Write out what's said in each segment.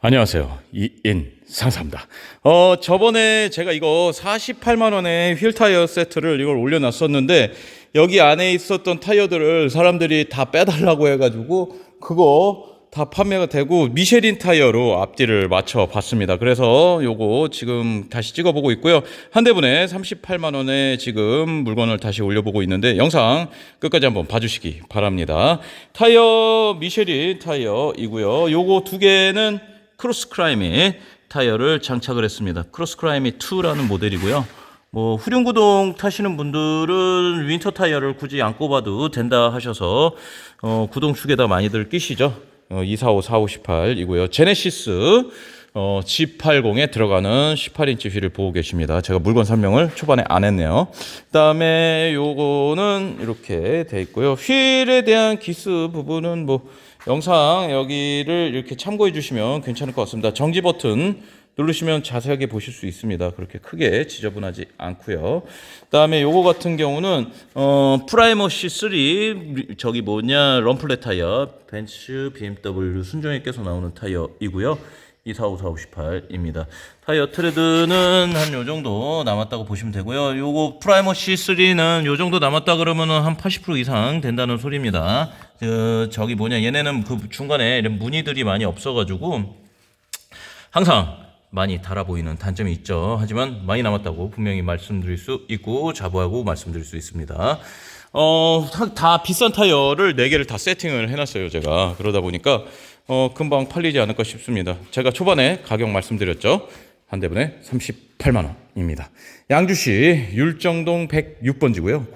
안녕하세요. 이인 상사입니다. 어, 저번에 제가 이거 48만 원의 휠 타이어 세트를 이걸 올려놨었는데 여기 안에 있었던 타이어들을 사람들이 다 빼달라고 해가지고 그거 다 판매가 되고 미쉐린 타이어로 앞뒤를 맞춰 봤습니다. 그래서 요거 지금 다시 찍어 보고 있고요. 한 대분에 38만 원에 지금 물건을 다시 올려 보고 있는데 영상 끝까지 한번 봐 주시기 바랍니다. 타이어 미쉐린 타이어이고요. 요거 두 개는 크로스 크라이미 타이어를 장착을 했습니다. 크로스 크라이미 2라는 모델이고요. 뭐 후륜구동 타시는 분들은 윈터 타이어를 굳이 안 꼽아도 된다 하셔서 어, 구동 축에다 많이들 끼시죠. 어, 245, 4518이고요. 제네시스 어, G80에 들어가는 18인치 휠을 보고 계십니다. 제가 물건 설명을 초반에 안 했네요. 그다음에 요거는 이렇게 돼 있고요. 휠에 대한 기스 부분은 뭐 영상 여기를 이렇게 참고해 주시면 괜찮을 것 같습니다. 정지 버튼 누르시면 자세하게 보실 수 있습니다. 그렇게 크게 지저분하지 않고요. 그다음에 요거 같은 경우는 어 프라이머 C3 저기 뭐냐 럼플렛 타이어 벤츠 BMW 순정에 껴서 나오는 타이어이고요. 245-4518입니다. 타이어 트레드는 한 요 정도 남았다고 보시면 되고요. 요거 프라이머 C3는 요 정도 남았다 그러면은 한 80% 이상 된다는 소리입니다. 그 저기 뭐냐 얘네는 그 중간에 이런 무늬들이 많이 없어가지고 항상 많이 달아 보이는 단점이 있죠. 하지만 많이 남았다고 분명히 말씀드릴 수 있고 자부하고 말씀드릴 수 있습니다. 어, 다- 다 비싼 타이어를 4개를 다 세팅을 해놨어요, 제가. 그러다 보니까, 어, 금방 팔리지 않을까 싶습니다. 제가 초반에 가격 말씀드렸죠. 한 대분에 38만원입니다. 양주시 율정동 106번지고요.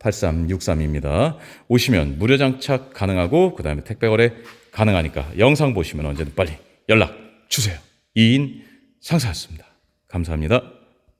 010-8831-8363입니다. 오시면 무료 장착 가능하고, 그 다음에 택배 거래 가능하니까 영상 보시면 언제든 빨리 연락 주세요. 2인 상사였습니다. 감사합니다.